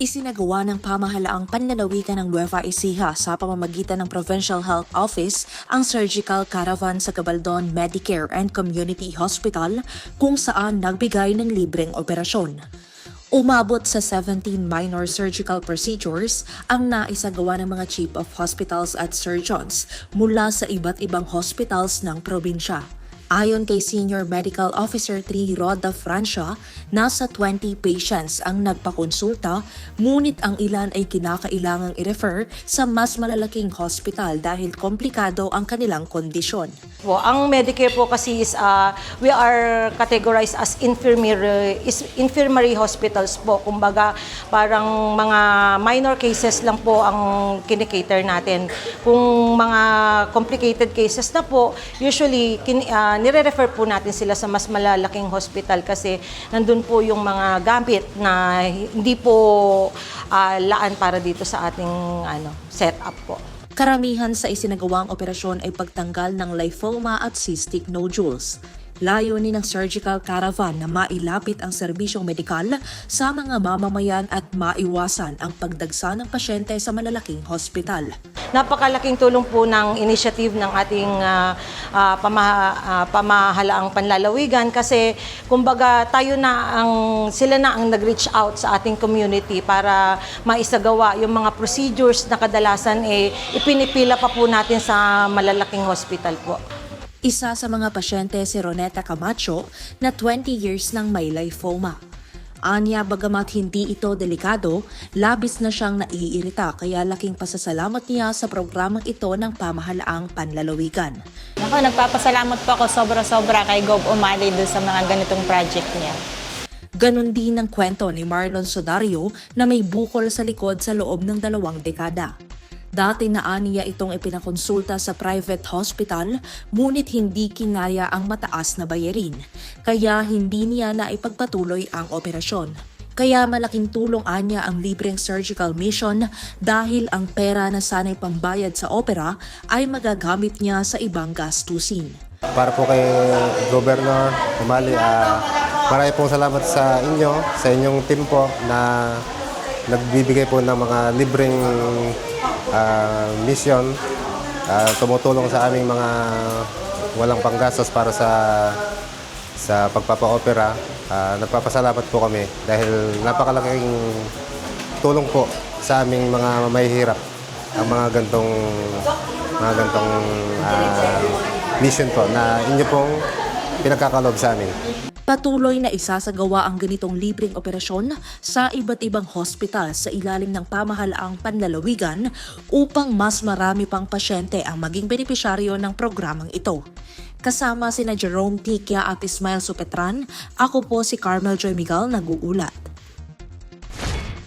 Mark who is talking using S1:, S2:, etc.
S1: Isinagawa ng pamahalaang panlalawigan ng Nueva Ecija sa pamamagitan ng Provincial Health Office ang surgical caravan sa Gabaldon Medicare and Community Hospital kung saan nagbigay ng libreng operasyon. Umabot sa 17 minor surgical procedures ang naisagawa ng mga chief of hospitals at surgeons mula sa iba't ibang hospitals ng probinsya. Ayon kay Senior Medical Officer 3 Roda Francia, nasa 20 patients ang nagpakonsulta, ngunit ang ilan ay kinakailangang i-refer sa mas malalaking hospital dahil komplikado ang kanilang kondisyon.
S2: Po, ang Medicare po kasi is uh, we are categorized as infirmary is infirmary hospitals po. Kumbaga, parang mga minor cases lang po ang kinikater natin. Kung mga complicated cases na po, usually kin, uh, nire-refer po natin sila sa mas malalaking hospital kasi nandun po yung mga gamit na hindi po uh, laan para dito sa ating ano, setup po.
S1: Karamihan sa isinagawang operasyon ay pagtanggal ng lymphoma at cystic nodules. Layunin ng surgical caravan na mailapit ang serbisyong medikal sa mga mamamayan at maiwasan ang pagdagsa ng pasyente sa malalaking hospital.
S2: Napakalaking tulong po ng initiative ng ating ah, ah, pama- ah, pamahalaang panlalawigan kasi kumbaga tayo na ang sila na ang nag-reach out sa ating community para maisagawa yung mga procedures na kadalasan eh ipinipila pa po natin sa malalaking hospital po.
S1: Isa sa mga pasyente si Roneta Camacho na 20 years nang may lymphoma. Anya bagamat hindi ito delikado, labis na siyang naiirita kaya laking pasasalamat niya sa programang ito ng pamahalaang panlalawigan.
S3: Ako, nagpapasalamat po ako sobra-sobra kay Gob Umali doon sa mga ganitong project niya.
S1: Ganon din ang kwento ni Marlon Sodario na may bukol sa likod sa loob ng dalawang dekada. Dati na aniya itong ipinakonsulta sa private hospital, ngunit hindi kinaya ang mataas na bayarin, kaya hindi niya na ipagpatuloy ang operasyon. Kaya malaking tulong anya ang libreng surgical mission dahil ang pera na sanay pambayad sa opera ay magagamit niya sa ibang gastusin.
S4: Para po kay Governor Umali, ah marami pong salamat sa inyo, sa inyong team po na nagbibigay po ng mga libreng ah, mission, ah, tumutulong sa aming mga walang panggastos para sa sa pagpapa-opera. Ah, nagpapasalamat po kami dahil napakalaking tulong po sa aming mga mahihirap ang mga gantong mga gantong ah, mission po na inyo pong pinagkakalob sa amin.
S1: Patuloy na isasagawa ang ganitong libreng operasyon sa iba't ibang hospital sa ilalim ng pamahalaang panlalawigan upang mas marami pang pasyente ang maging benepisyaryo ng programang ito. Kasama sina Jerome Tikia at Ismael Supetran, ako po si Carmel Joy Miguel nag-uulat.